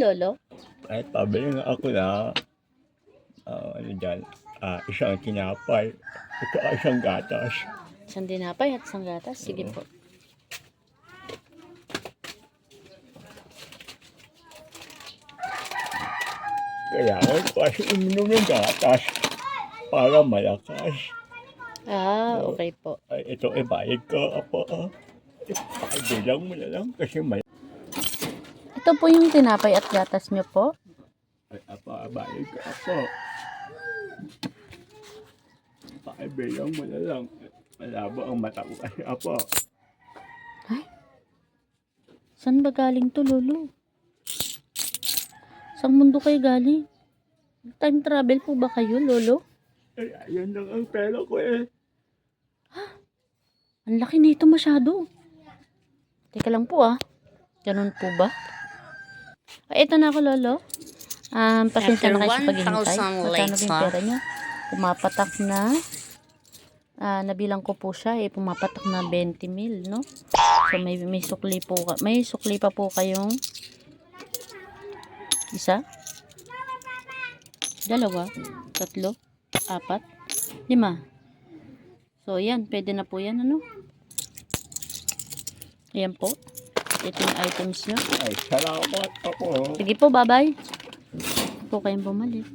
Lolo? Ay, pabili nga ako na, ah, ano dyan, ah, isang tinapay, at isang gatas. Isang dinapay at isang gatas. Sige po. Kailangan ko kasi uminom ng gatas para malakas. Ah, okay po. Ay, ito, eh, bayad ka, apa, ah. Eh, pakibilang mo na lang kasi may... Ito po yung tinapay at gatas nyo po. Ay, apa, bayad ka, apa. Pakibilang mo na lang. Malabo ang mata ko kasi, apa. Saan ba galing to, Lolo? Saan mundo kayo galing? Time travel po ba kayo, Lolo? Ay, ayan lang ang pera ko eh. Ang laki nito masyado. Teka lang po ah. Ganun po ba? Ito na ako, Lolo. Um, pasensya na kayo sa paghihintay. 1,000 Magkano ba yung pera niya? Pumapatak na. Ah, nabilang ko po siya eh. Pumapatak na 20 mil, no? So, may, may sukli po. ka- May sukli pa po kayong isa, dalawa, tatlo, apat, lima. So, yan. Pwede na po yan, ano? Ayan po. Ito yung items nyo. Ay, salamat ako. Sige po, bye-bye. Po kayong bumalik.